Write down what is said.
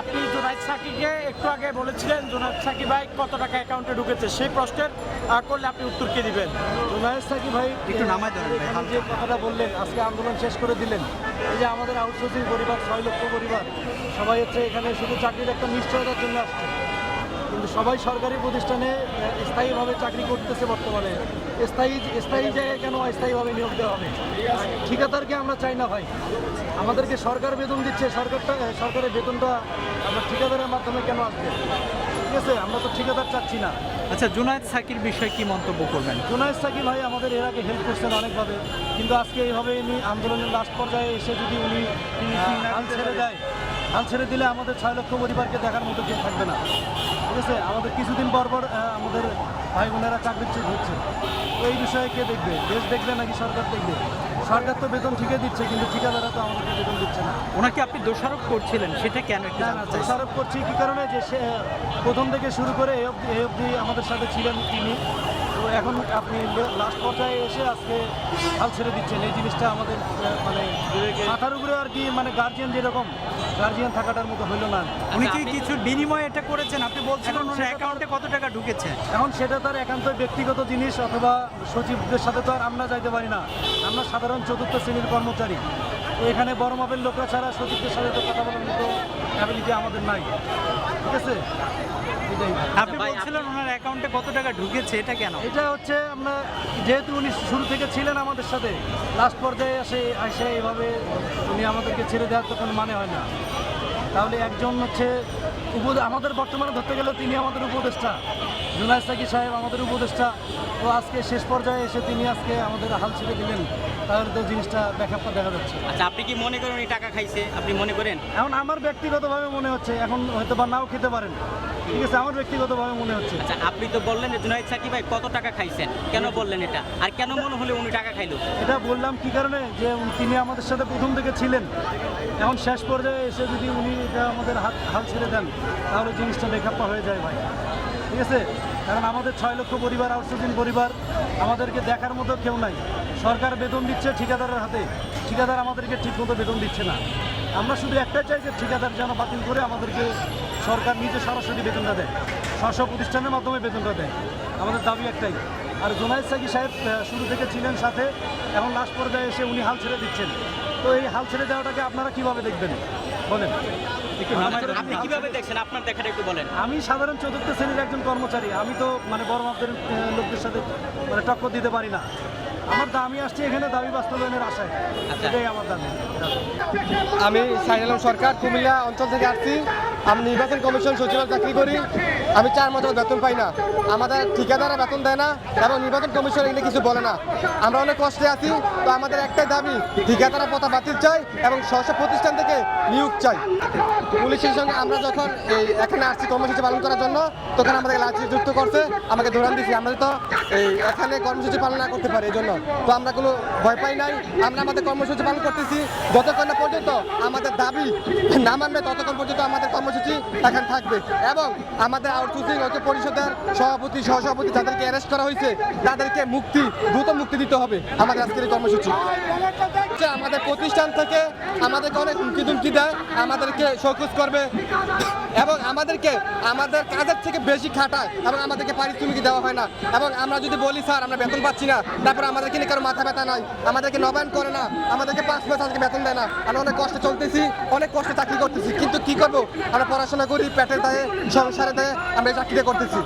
আপনি জোনাইদ সাকিকে একটু আগে বলেছিলেন জোনাইদ সাকি ভাই কত টাকা অ্যাকাউন্টে ঢুকেছে? সেই প্রশ্নের করলে আপনি উত্তর কি দিবেন? জোনায়দ সাকি ভাই একটু নামায় ধরেন ভাই, যে কথাটা বললেন আজকে আন্দোলন শেষ করে দিলেন। এই যে আমাদের আউটসোর্সিং পরিবার ছয় লক্ষ পরিবার সবাই হচ্ছে এখানে শুধু চাকরির একটা নিশ্চয়তার জন্য আসছে। কিন্তু সবাই সরকারি প্রতিষ্ঠানে স্থায়ীভাবে চাকরি করতেছে বর্তমানে। স্থায়ী স্থায়ী জায়গায় কেন অস্থায়ীভাবে নিয়োগ দেওয়া হবে? ঠিকাদারকে আমরা চাই না ভাই। আমাদেরকে সরকার বেতন দিচ্ছে সরকারটা সরকারের বেতনটা আমরা ঠিকাদারের মাধ্যমে কেন আসবে? ঠিক আছে আমরা তো ঠিকাদার চাচ্ছি না। আচ্ছা জুনায়েদ সাকির বিষয়ে কি মন্তব্য করবেন? জুনায়দ সাকিব ভাই আমাদের এর আগে হেল্প করছেন অনেকভাবে। কিন্তু আজকে এইভাবে উনি আন্দোলনের লাস্ট পর্যায়ে এসে যদি উনি হাল ছেড়ে দেয় হাল ছেড়ে দিলে আমাদের ছয় লক্ষ পরিবারকে দেখার মতো কেউ থাকবে না। ঠিক আছে? আমাদের কিছুদিন পর পর আমাদের ভাই বোনেরা চাকরিচ্যুত হচ্ছে তো এই বিষয়ে কে দেখবে? দেশ দেখবে নাকি সরকার দেখবে? সরকার তো বেতন ঠিকই দিচ্ছে কিন্তু ঠিকাদারা তো আমাদেরকে বেতন দিচ্ছে না। ওনাকে আপনি দোষারোপ করছিলেন সেটা কেন না না দোষারোপ করছি কি কারণে? যে সে প্রথম থেকে শুরু করে এই অবধি এই অবধি আমাদের সাথে ছিলেন তিনি। তো এখন আপনি লাস্ট পর্যায়ে এসে আজকে হাল ছেড়ে দিচ্ছেন। এই জিনিসটা আমাদের মানে মাথার উপরে আর কি মানে গার্জিয়ান যেরকম গার্জিয়ান থাকাটার মতো হইল না। উনি কি কিছু বিনিময়ে এটা করেছেন? আপনি বলছিলেন ওনার অ্যাকাউন্টে কত টাকা ঢুকেছে? এখন সেটা তার একান্ত ব্যক্তিগত জিনিস অথবা সচিবদের সাথে তো আর আমরা যাইতে পারি না। আমরা সাধারণ চতুর্থ শ্রেণির কর্মচারী। তো এখানে বড় মাপের লোকরা ছাড়া সচিবদের সাথে তো কথা বলার মতো অ্যাবিলিটি আমাদের নাই। ঠিক আছে? এটাই। আপনি বলছিলেন ওনার অ্যাকাউন্টে কত টাকা ঢুকেছে? এটা কেন? এটা হচ্ছে আমরা যেহেতু উনি শুরু থেকে ছিলেন আমাদের সাথে লাস্ট পর্যায়ে এসে এসে এইভাবে উনি আমাদেরকে ছেড়ে দেওয়ার তো কোনো মানে হয় না। তাহলে একজন হচ্ছে আমাদের বর্তমানে ধরতে গেলে তিনি আমাদের উপদেষ্টা। জুনায় সাকি সাহেব আমাদের উপদেষ্টা। তো আজকে শেষ পর্যায়ে এসে তিনি আজকে আমাদের হাল ছেড়ে দিলেন। তাহলে তো জিনিসটা ব্যাখ্যাটা দেখা যাচ্ছে। আচ্ছা আপনি কি মনে করেন এই টাকা খাইছে? আপনি মনে করেন? এখন আমার ব্যক্তিগতভাবে মনে হচ্ছে এখন হয়তো বা নাও খেতে পারেন। ঠিক আছে আমার ব্যক্তিগতভাবে মনে হচ্ছে। আচ্ছা আপনি তো বললেন জুনাইদ সাকিব ভাই কত টাকা খাইছেন? কেন বললেন এটা? আর কেন মনে হলো উনি টাকা খাইলো? এটা বললাম কি কারণে? যে তিনি আমাদের সাথে প্রথম থেকে ছিলেন। এখন শেষ পর্যায়ে এসে যদি উনি এটা আমাদের হাত হাল ছেড়ে দেন তাহলে জিনিসটা বেখাপ্পা হয়ে যায় ভাই। ঠিক আছে? কারণ আমাদের ছয় লক্ষ পরিবার আউটসোর্সিং পরিবার আমাদেরকে দেখার মতো কেউ নাই। সরকার বেতন দিচ্ছে ঠিকাদারের হাতে। ঠিকাদার আমাদেরকে ঠিকমতো বেতন দিচ্ছে না। আমরা শুধু একটাই চাই যে ঠিকাদার যেন বাতিল করে আমাদেরকে সরকার নিজে সরাসরি বেতনটা দেয়। স্ব প্রতিষ্ঠানের মাধ্যমে বেতনটা দেয়। আমাদের দাবি একটাই। আর জোনায়েদ সাকি সাহেব শুরু থেকে ছিলেন সাথে এখন লাস্ট পর্যায়ে এসে উনি হাল ছেড়ে দিচ্ছেন। তো এই হাল ছেড়ে দেওয়াটাকে আপনারা কীভাবে দেখবেন? বলেন। একটু নামায় ধরেন। আপনি কীভাবে দেখছেন? আপনার দেখাটা একটু বলেন। আমি সাধারণ চতুর্থ শ্রেণির একজন কর্মচারী। আমি তো মানে বড় মাপের লোকদের সাথে মানে টক্কর দিতে পারি না। আমার দামি আসছে এখানে দাবি বাস্তবায়নের আশায়। আচ্ছা। এটাই আমার দাবি। আমি সাইন আলম সরকার কুমিল্লা অঞ্চল থেকে আসছি। আমি নির্বাচন কমিশন সচিবের চাকরি করি। আমি চার মাস বেতন পাই না। আমাদের ঠিকাদারা বেতন দেয় না, এবং নির্বাচন কমিশন এগুলো কিছু বলে না। আমরা অনেক কষ্টে আছি, তো আমাদের একটাই দাবি, ঠিকাদারা পথা বাতিল চাই, এবং স্ব প্রতিষ্ঠান থেকে নিয়োগ চাই। পুলিশের সঙ্গে আমরা যখন এই এখানে আসছি কর্মসূচি পালন করার জন্য, তখন আমাদের লাঠি যুক্ত করছে, আমাকে ধরান দিয়েছি, আমরা তো এই এখানে কর্মসূচি পালন না করতে পারি, এই জন্য। তো আমরা কোনো ভয় পাই নাই, আমরা আমাদের কর্মসূচি পালন করতেছি, যতক্ষণ না পর্যন্ত আমাদের দাবি না মানবে ততক্ষণ পর্যন্ত আমাদের কর্মসূচি এখানে থাকবে। এবং আমাদের আউটসোর্সিং ঐক্য পরিষদের সভাপতি, সহসভাপতি যাদেরকে অ্যারেস্ট করা হয়েছে, তাদেরকে মুক্তি, দ্রুত মুক্তি দিতে হবে আমাদের আজকের এই কর্মসূচি। আমাদের প্রতিষ্ঠান থেকে আমাদেরকে অনেক হুমকি দুমকি দেয়, আমাদেরকে শোকজ করবে এবং আমাদেরকে, আমাদের কাজের থেকে বেশি খাটায় এবং আমাদেরকে পারিশ্রমিক দেওয়া হয় না। এবং আমরা যদি বলি, স্যার, আমরা বেতন পাচ্ছি না। তারপর আমাদেরকে নিয়ে কারও মাথা ব্যথা নাই, আমাদেরকে নবায়ন করে না, আমাদেরকে পাঁচ মাস আজকে বেতন দেয় না। আমরা অনেক কষ্টে চলতেছি অনেক কষ্টে চাকরি করতেছি, কিন্তু কি করব? আমরা পড়াশোনা করি, পেটের দায়ে সংসারে দায়ে আমরা চাকরিটা করতেছি।